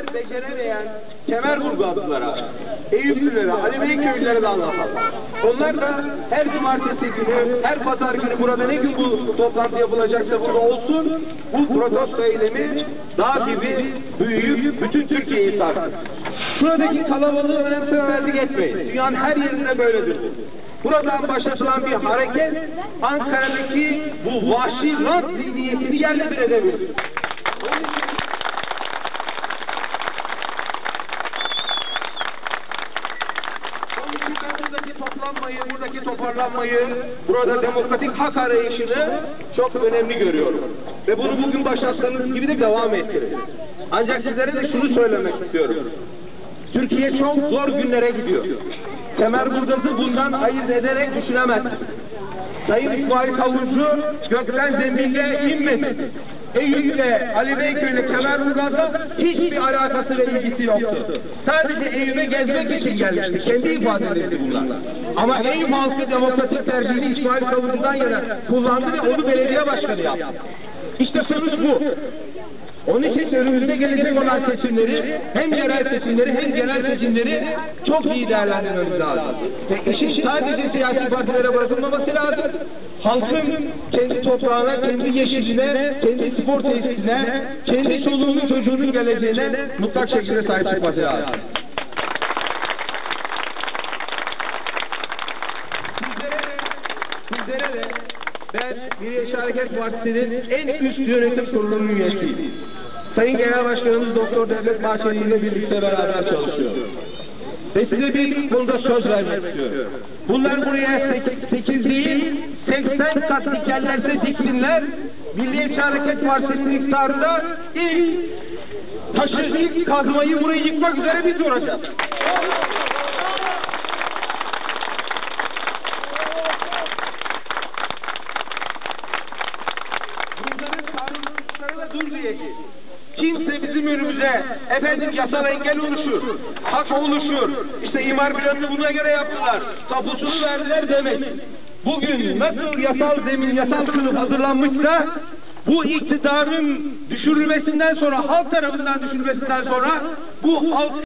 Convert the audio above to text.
eğer beceremeyen Kemerburgazlılara, Eyüplülere, Ali Bey köylülere de anlatalım. Onlar da her cumartesi günü, her pazar günü burada ne gün bu toplantı yapılacaksa burada olsun. Bu protesto eylemi dağ gibi büyüyüp bütün Türkiye'yi sarsın. Şuradaki kalabalığı önemsememezlik etmeyin. Dünyanın her yerinde böyledir. Buradan başlatılan bir hareket Ankara'daki bu vahşi rant zihniyetini yerle bir edebilir. Buradaki toplanmayı, buradaki toparlanmayı, burada demokratik hak arayışını çok önemli görüyorum. Ve bunu bugün başlattığınız gibi de devam ettirin. Ancak sizlere de şunu söylemek istiyorum. Türkiye çok zor günlere gidiyor. Kemerburgaz'ı bundan ayırt ederek düşünemezsiniz. Sayın İsmail Kavurcu gökten zembille inmedi. Eyüp'le, Ali Beyköy'le, Kemerburgaz'la hiçbir alakası ve ilgisi yoktu. Sadece Eyüp'e gezmek için gelmişti. Kendi ifadeleri bunlar. Ama Eyüp halkı demokratik tercihini İsmail Kavurcu'dan yana kullandı ve onu belediye başkanı yaptı. İşte sonuç bu. Onun için önümüzde gelecek olan seçimleri hem yerel seçimleri hem genel seçimleri çok iyi değerlendirmemiz lazım. Ve işin sadece siyasi partilere bırakılmaması lazım. Halkın kendi toprağına, kendi yeşiline, kendi spor tesisine, kendi çoluğunun çocuğunun geleceğine mutlak şekilde sahip çıkması lazım. Sizlere de, ben Milliyetçi Hareket Partisi'nin en üst yönetim kurulunun üyesiyim. Sayın Genel Başkanımız Doktor Devlet Bahçeli ile birlikte beraber çalışıyor. Ve size bir konuda söz vermek istiyorum. Bunlar buraya 8 değil, 80 kat dikerlerse diksinler. Milliyetçi Hareket Partisi'nin iktidarında ilk taşı, ilk kazmayı burayı yıkmak üzere biz duracağız. Bunların diyeceğiz. Kimse bizim önümüze efendim yasal engel oluşur, hak oluşur. İşte imar planını buna göre yaptılar. Tapusunu verdiler demesin. Bugün nasıl yasal zemin, yasal kılıf hazırlanmışsa bu iktidarın düşürülmesinden sonra, halk tarafından düşürülmesinden sonra bu halk